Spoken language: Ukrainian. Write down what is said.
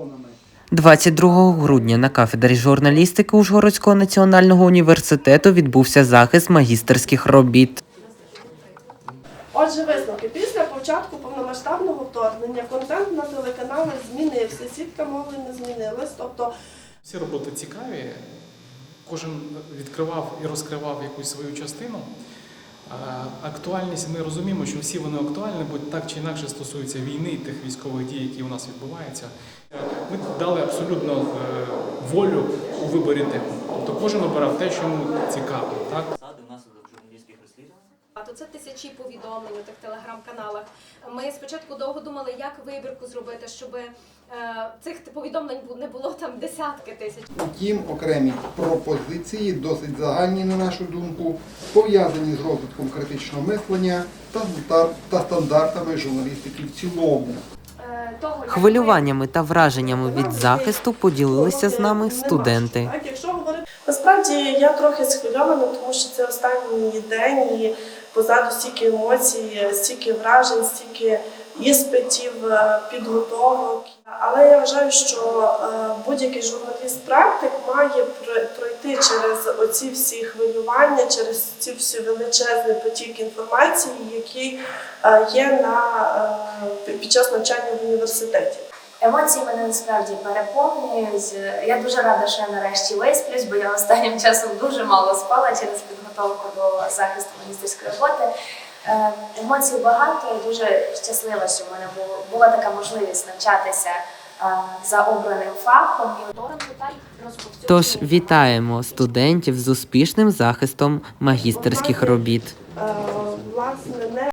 законами. 22 грудня на кафедрі журналістики Ужгородського національного університету відбувся захист магістерських робіт. Отже, висновки. Після початку повномасштабного вторгнення контент на телеканалах змінився, сітка мови не змінилась. Тобто Всі роботи цікаві, кожен відкривав і розкривав якусь свою частину. Актуальність ми розуміємо, що всі вони актуальні, бо так чи інакше стосуються війни і тих військових дій, які у нас відбуваються. Ми дали абсолютно е, волю у виборі тему. Тобто кожен обирав те, що йому цікаво. Так? То це тисячі повідомлень у тих телеграм-каналах. Ми спочатку довго думали, як вибірку зробити, щоб е, цих повідомлень не було там десятки тисяч. Утім, окремі пропозиції, досить загальні, на нашу думку, пов'язані з розвитком критичного мислення та стандар- та стандартами журналістики в цілому. Е, того, Хвилюваннями та враженнями від захисту поділилися з нами студенти. Якщо говорити насправді я трохи схвильована, тому що це останній день і позаду стільки емоцій, стільки вражень, стільки іспитів, е, підготовок. Але я вважаю, що е, будь-який журналіст-практик має пр- пройти через оці всі хвилювання, через ці всі величезний потік інформації, який е, є на під час навчання в університеті. Емоції мене насправді переповнюють. Я дуже рада, що я нарешті висплюсь, бо я останнім часом дуже мало спала через підготовку до захисту магістерської роботи. Е, Емоцій багато, я дуже щаслива, що в мене було, була така можливість навчатися е, за обраним фахом. Тож вітаємо студентів з успішним захистом магістерських робіт.